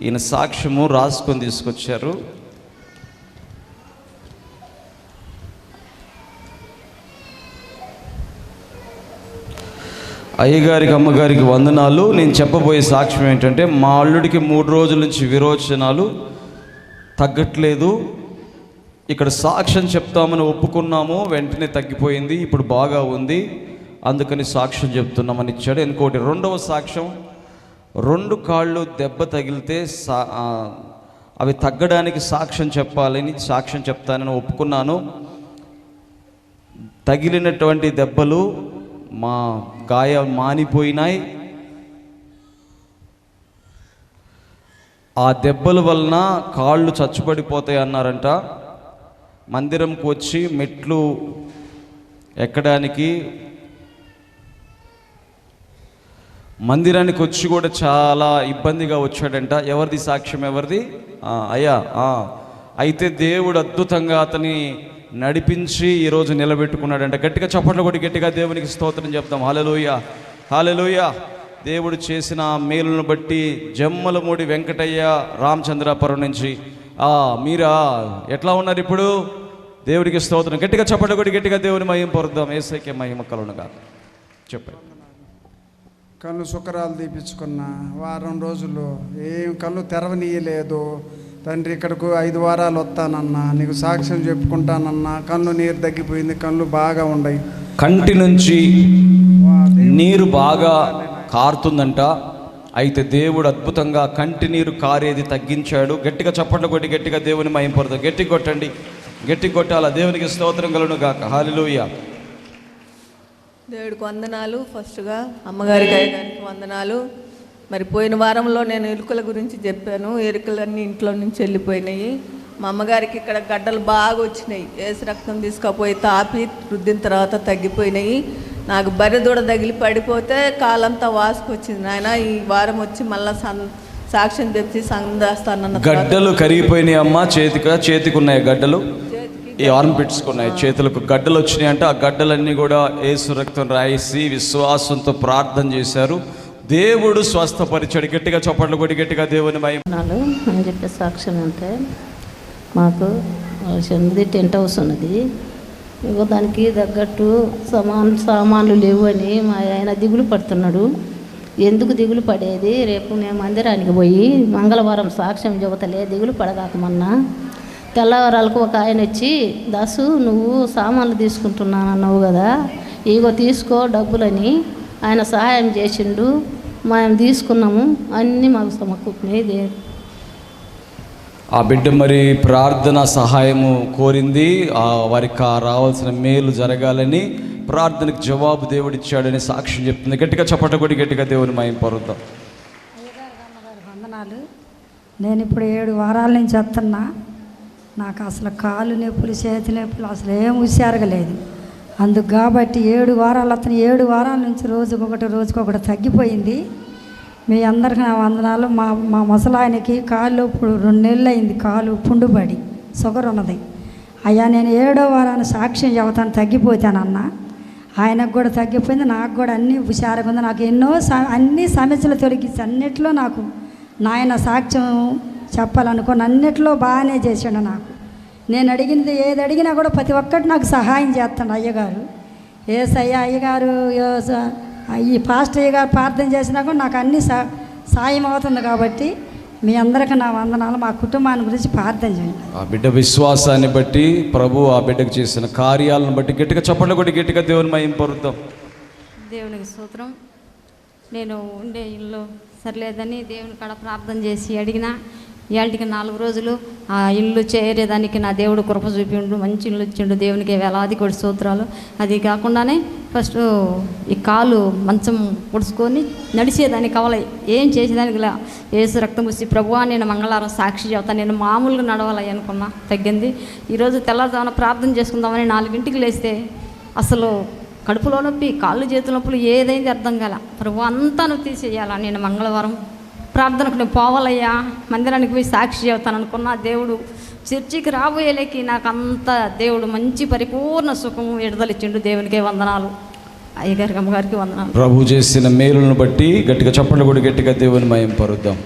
ఈయన సాక్ష్యము రాసుకొని తీసుకొచ్చారు. అయ్యగారికి అమ్మగారికి వందనాలు. నేను చెప్పబోయే సాక్ష్యం ఏంటంటే మా అల్లుడికి మూడు రోజుల నుంచి విరోచనాలు తగ్గట్లేదు. ఇక్కడ సాక్ష్యం చెప్తామని ఒప్పుకున్నాము వెంటనే తగ్గిపోయింది ఇప్పుడు బాగా ఉంది. అందుకని సాక్ష్యం చెప్తున్నామని ఇచ్చాడు. ఇంకోటి రెండవ సాక్ష్యం రెండు కాళ్ళు దెబ్బ తగిలితే సా అవి తగ్గడానికి సాక్ష్యం చెప్పాలని సాక్ష్యం చెప్తానని ఒప్పుకున్నాను. తగిలినటువంటి దెబ్బలు మా గాయ మానిపోయినాయి. ఆ దెబ్బల వలన కాళ్ళు చచ్చుపడిపోతాయి అన్నారంట. మందిరంకి వచ్చి మెట్లు ఎక్కడానికి మందిరానికి వచ్చి కూడా చాలా ఇబ్బందిగా వచ్చాడంట. ఎవరిది సాక్ష్యం ఎవరిది? అయ్యా అయితే దేవుడు అద్భుతంగా అతని నడిపించి ఈరోజు నిలబెట్టుకున్నాడంట. గట్టిగా చప్పట్లు కొట్టి గట్టిగా దేవునికి స్తోత్రం చెప్తాం హాలలోయ హాలలోయ దేవుడు చేసిన మేలును బట్టి జమ్మలమూడి వెంకటయ్య రామచంద్రాపురం నుంచి మీరా? ఎట్లా ఉన్నారు ఇప్పుడు? దేవుడికి స్తోత్రం. గట్టిగా చప్పట్లు కొట్టి గట్టిగా దేవుని మహిమ పొరుద్దాం. ఏసైకే మహిమ కలుగునుగా చెప్పండి. కళ్ళు శుక్రాలు తీపించుకున్న వారం రోజులు ఏం కళ్ళు తెరవనీయలేదు. తండ్రి ఇక్కడకు ఐదు వారాలు వస్తానన్నా నీకు సాక్ష్యం చెప్పుకుంటానన్నా కళ్ళు నీరు తగ్గిపోయింది కళ్ళు బాగా ఉండయి. కంటి నుంచి నీరు బాగా కారుతుందంట. అయితే దేవుడు అద్భుతంగా కంటి నీరు కారేది తగ్గించాడు. గట్టిగా చప్పట్లు కొట్టి గట్టిగా దేవుని మయంపడదు గట్టి కొట్టండి. గట్టి కొట్టాల? దేవునికి స్తోత్రం కలను గాక. హాలిలూయ దేవుడికి వందనాలు. ఫస్ట్గా అమ్మగారికి అయ్యగారికి వందనాలు. మరి పోయిన వారంలో నేను ఎరుకల గురించి చెప్పాను. ఎరుకలన్నీ ఇంట్లో నుంచి వెళ్ళిపోయినాయి. మా అమ్మగారికి ఇక్కడ గడ్డలు బాగా వచ్చినాయి. ఏసు రక్తం తీసుకపోయి తాపి రుద్దిన తర్వాత తగ్గిపోయినాయి. నాకు బర్రె దూడ తగిలి పడిపోతే కాలంతా వాసుకొచ్చింది నాయన ఈ వారం వచ్చి మళ్ళీ సన్ సాక్ష్యం తెచ్చి సందేస్తానన్న గడ్డలు కరిగిపోయినాయి అమ్మ. చేతికి చేతికి ఉన్నాయి గడ్డలు. ఈ ఆర్మ్ ఉన్నాయి. చేతులకు గడ్డలు వచ్చినాయి అంటే. ఆ గడ్డలన్నీ కూడా ఏసు రక్తం రాయిసి విశ్వాసంతో ప్రార్థన చేశారు. దేవుడు స్వస్థపరిచాడు. గట్టిగా చప్పట్లు కొట్టి గట్టిగా దేవుని మయం అని చెప్పే సాక్ష్యం అంటే మాకు చిన్నది టెంట్ హౌస్ ఉన్నది. ఇగో దానికి తగ్గట్టు సమాన్ సామాన్లు లేవు అని మా ఆయన దిగులు పడుతున్నాడు. ఎందుకు దిగులు పడేది? రేపు నేను మందిరానికి పోయి మంగళవారం సాక్ష్యం చెబుతలే. దిగులు పడగాకమన్నా తెల్లవారాలకు ఒక ఆయన వచ్చి దాసు నువ్వు సామాన్లు తీసుకుంటున్నానన్నావు కదా ఇగో తీసుకో డబ్బులని. ఆయన సహాయం చేసిండు మేము తీసుకున్నాము అన్నీ మాకు సమకూర్చినాయి ఆ బిడ్డ మరి ప్రార్థన సహాయము కోరింది. ఆ వారికి ఆ రావాల్సిన మేలు జరగాలని ప్రార్థనకు జవాబు దేవుడిచ్చాడని సాక్ష్యం చెప్తుంది. గట్టిగా చప్పట కొట్టి గట్టిగా దేవుని మయం పరుద్దాం. వందనాలు. నేను ఇప్పుడు ఏడు వారాల నుంచి వస్తున్నా నాకు అసలు కాలు నొప్పులు చేతి నొప్పులు అసలు ఏం హుషారగలేదు. అందుకు కాబట్టి ఏడు వారాలు అతను ఏడు వారాల నుంచి రోజుకొకటి రోజుకొకటి తగ్గిపోయింది. మీ అందరికీ నా వందనాలు. మా మా ముసలాయనకి కాళ్ళు ఇప్పుడు రెండు నెలలు అయింది. కాలు పుండుబడి షుగర్ ఉన్నది. అయ్యా నేను ఏడో వారాన్ని సాక్ష్యం చెబుతాను తగ్గిపోతానన్నా. ఆయనకు కూడా తగ్గిపోయింది నాకు కూడా అన్నీ హుషారుగా ఉంది. నాకు ఎన్నో అన్ని సమస్యలు తొలగించి అన్నిట్లో నాకు నాయన సాక్ష్యం చెప్పాలనుకుని అన్నిట్లో బాగానే చేశాడు నాకు. నేను అడిగినది ఏది అడిగినా కూడా ప్రతి ఒక్కటి నాకు సహాయం చేస్తాడు అయ్యగారు. ఏసయ్య అయ్యగారు ఈ పాస్ట్ అయ్యగారు ప్రార్థన చేసినా కూడా నాకు అన్ని సా సాయం అవుతుంది కాబట్టి మీ అందరికీ నా వందనాలు మా కుటుంబాన్ని గురించి ప్రార్థన చేయండి. ఆ బిడ్డ విశ్వాసాన్ని బట్టి ప్రభు ఆ బిడ్డకు చేసిన కార్యాలను బట్టి గట్టిగా చప్పట్లు కొట్టి గట్టిగా దేవుని మయం పరుద్దాం. దేవునికి స్తోత్రం. నేను ఉండే ఇల్లు సరిలేదని దేవుని కాడ ప్రార్థన చేసి అడిగిన ఇవాళకి నాలుగు రోజులు ఆ ఇల్లు చేరేదానికి నా దేవుడు కృప చూపిండు మంచి ఇల్లు ఇచ్చిండు దేవునికి వేలాది కొడి సూత్రాలు అది కాకుండానే ఫస్ట్ ఈ కాలు మంచం పొడుచుకొని నడిచేదానికి కావాలి ఏం చేసేదానికి లే. ఏసు రక్తం పూసి ప్రభువా నేను మంగళవారం సాక్షి చెబుతాను నేను మామూలుగా నడవాలి అనుకున్నా తగ్గింది. ఈరోజు తెల్లవారుజామున ప్రార్థన చేసుకుందామని నాలుగింటికి లేస్తే అసలు కడుపులో నొప్పి కాళ్ళు చేతుల నొప్పులు ఏదైంది అర్థం కాల. ప్రభు అంతా నువ్వు తీసేయాలా? నేను మంగళవారం ప్రార్థనకు నేను పోవాలయ్యా మందిరానికి పోయి సాక్షి చెబుతాను అనుకున్నా దేవుడు చర్చికి రాబోయేలేకి నాకు అంత దేవుడు మంచి పరిపూర్ణ సుఖం విడుదలిచ్చిండు దేవునికే వందనాలు. అయ్యగారికి అమ్మగారికి వందనాలు. ప్రభు చేసిన మేలును బట్టి గట్టిగా చప్పట్లు కూడా గట్టిగా దేవుని మయం పరుద్దాం.